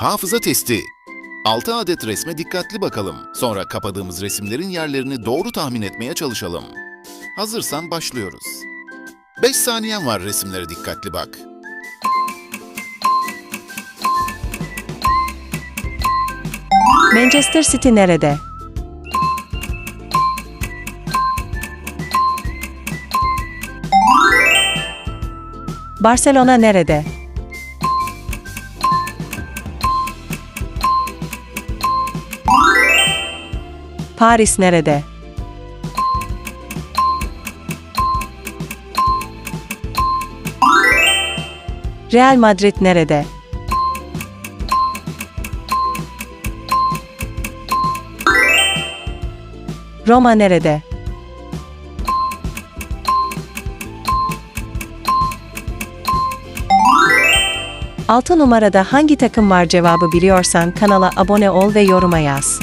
Hafıza testi. 6 adet resme dikkatli bakalım. Sonra kapadığımız resimlerin yerlerini doğru tahmin etmeye çalışalım. Hazırsan başlıyoruz. 5 saniyen var resimlere dikkatli bak. Manchester City nerede? Barcelona nerede? Paris nerede? Real Madrid nerede? Roma nerede? Altı numarada hangi takım var cevabı biliyorsan kanala abone ol ve yoruma yaz.